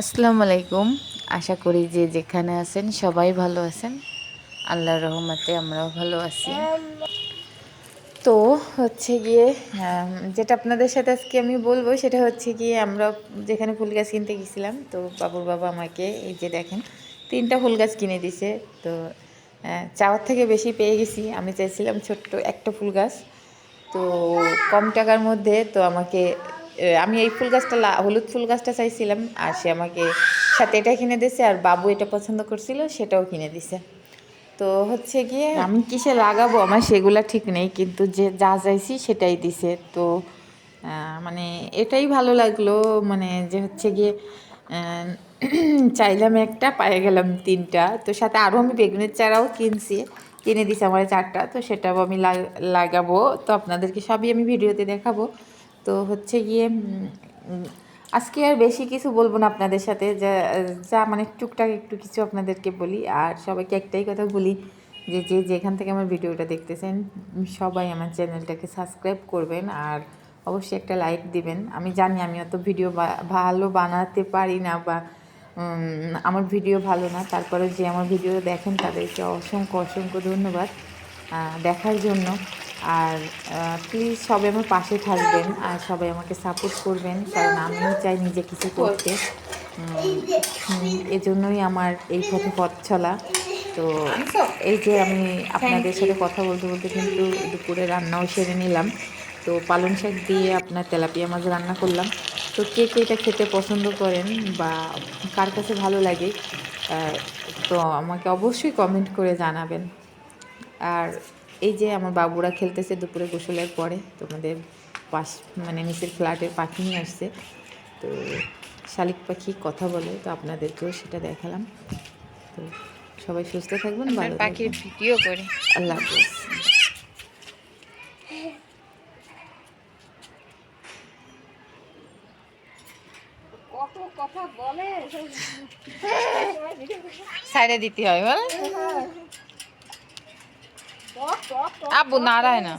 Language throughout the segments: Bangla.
আসসালামু আলাইকুম। আশা করি যে যেখানে আছেন সবাই ভালো আছেন। আল্লাহর রহমতে আমরাও ভালো আছি। তো হচ্ছে গিয়ে যেটা আপনাদের সাথে আজকে আমি বলব সেটা হচ্ছে গিয়ে আমরা যেখানে ফুল গাছ কিনতে গেছিলাম, তো বাবুর বাবা আমাকে এই যে দেখেন, তিনটা ফুল গাছ কিনে দিছে। তো চাওয়ার থেকে বেশি পেয়ে গেছি। আমি চাইছিলাম ছোট্ট একটা ফুল গাছ। তো কম টাকার মধ্যে তো আমাকে আমি এই ফুল গাছটা হলুদ ফুল গাছটা চাইছিলাম, আর সে আমাকে সাথে এটা কিনে দিয়েছে, আর বাবু এটা পছন্দ করছিল, সেটাও কিনে দিছে। তো হচ্ছে গিয়ে আমি কিসে লাগাবো? আমার সেগুলা ঠিক নেই, কিন্তু যে যা চাইছি সেটাই দিছে। তো মানে এটাই ভালো লাগল মানে যে হচ্ছে গিয়ে চাইলাম একটা, পায়ে গেলাম তিনটা। তো সাথে আরও আমি বেগুনের চারাও কিনছি, কিনে দিছে আমার চারটা, তো সেটাও আমি লাগ- লাগাবো। তো আপনাদেরকে সবই আমি ভিডিওতে দেখাবো। তো হচ্ছে গিয়ে আজকে আর বেশি কিছু বলব না আপনাদের সাথে। যা যা মানে টুকটাক একটু কিছু আপনাদেরকে বলি। আর সবাইকে একটাই কথা বলি যে যে যেখান থেকে আমার ভিডিওটা দেখতেছেন সবাই আমার চ্যানেলটাকে সাবস্ক্রাইব করবেন আর অবশ্যই একটা লাইক দিবেন। আমি জানি আমি অত ভিডিও ভালো বানাতে পারি না বা আমার ভিডিও ভালো না। তারপরে যে আমার ভিডিও দেখেন, তাদেরকে অসংখ্য অসংখ্য ধন্যবাদ দেখার জন্য। আর প্লিজ সবাই আমার পাশে থাকবেন আর সবাই আমাকে সাপোর্ট করবেন, কারণ আমিও চাই নিজে কিছু করতে। এজন্যই আমার এই পথে পথ চলা। তো এই যে আমি আপনাদের সাথে কথা বলতে বলতে কিন্তু দুপুরে রান্নাও সেরে নিলাম। তো পালং শাক দিয়ে আপনার তেলাপিয়া মাছ রান্না করলাম। তো কে কে এটা খেতে পছন্দ করেন বা কার কাছে ভালো লাগে তো আমাকে অবশ্যই কমেন্ট করে জানাবেন। আর এই যে আমার বাবুরা খেলতেছে দুপুরে গোসলের পরে তোমাদের পাশ মানে নিচের ফ্ল্যাটের পাখি নিয়ে আসছে। তো শালিক পাখি কথা বলে তো আপনাদেরকেও সেটা দেখালাম। তো সবাই সুস্থ থাকবেন ভালো পাখির ভিডিও করে। আল্লাহ হাফিজ। কথা বলে। সাইডে দিতে হয় বল। আব্বু নাড়ায় না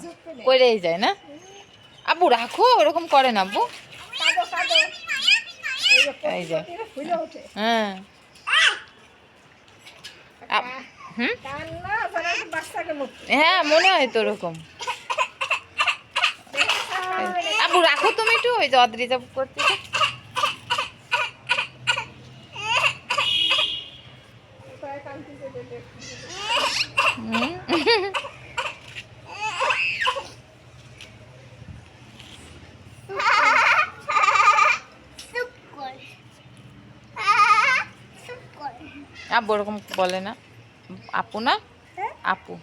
করেই যায়, না? আব্বু রাখো, ওরকম করে না আব্বু। এই যে। হ্যাঁ। আব- হুম? হ্যাঁ মনে হয় তো ওরকম। আব্বু রাখো তুমি একটু, ওই যে অদ্রিজা করতে আব্বু ওরকম বলে না। আপু না? আপু।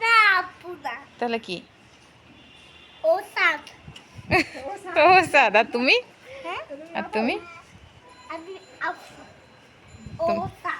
না আপু না। তাহলে কি? ও সাত তো সাদা। তুমি? হ্যাঁ? আর তুমি? আমি আপু। ও তুম- সাত